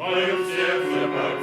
Маю все в